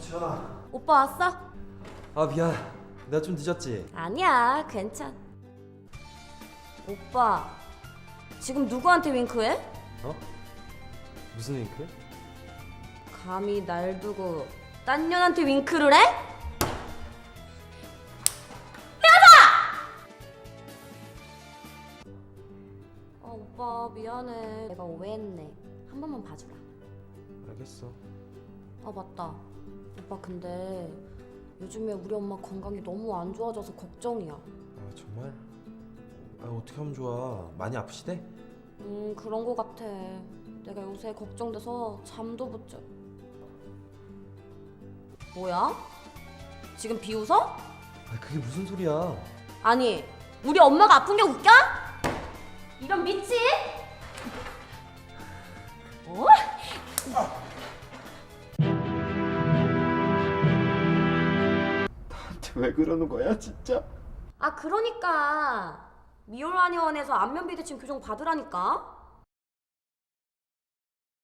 지현아. 오빠 왔어? 아 미안. 내가 좀 늦었지. 아니야, 괜찮. 오빠, 지금 누구한테 윙크해? 어? 무슨 윙크? 감히 날 두고 딴 년한테 윙크를 해? 헤어져! 아 오빠 미안해. 내가 오해했네. 한 번만 봐주라. 알겠어. 아 맞다. 오빠 근데 요즘에 우리 엄마 건강이 너무 안 좋아져서 걱정이야. 아 정말? 아 어떻게 하면 좋아? 많이 아프시대? 음 그런 거 같아. 내가 요새 걱정돼서 잠도 못 자. 뭐야? 지금 비웃어? 아 그게 무슨 소리야? 아니 우리 엄마가 아픈 게 웃겨? 이런 미친? 어? 나한테 왜 그러는 거야 진짜? 아 그러니까 미올라니원에서 안면 비대칭 교정 받으라니까.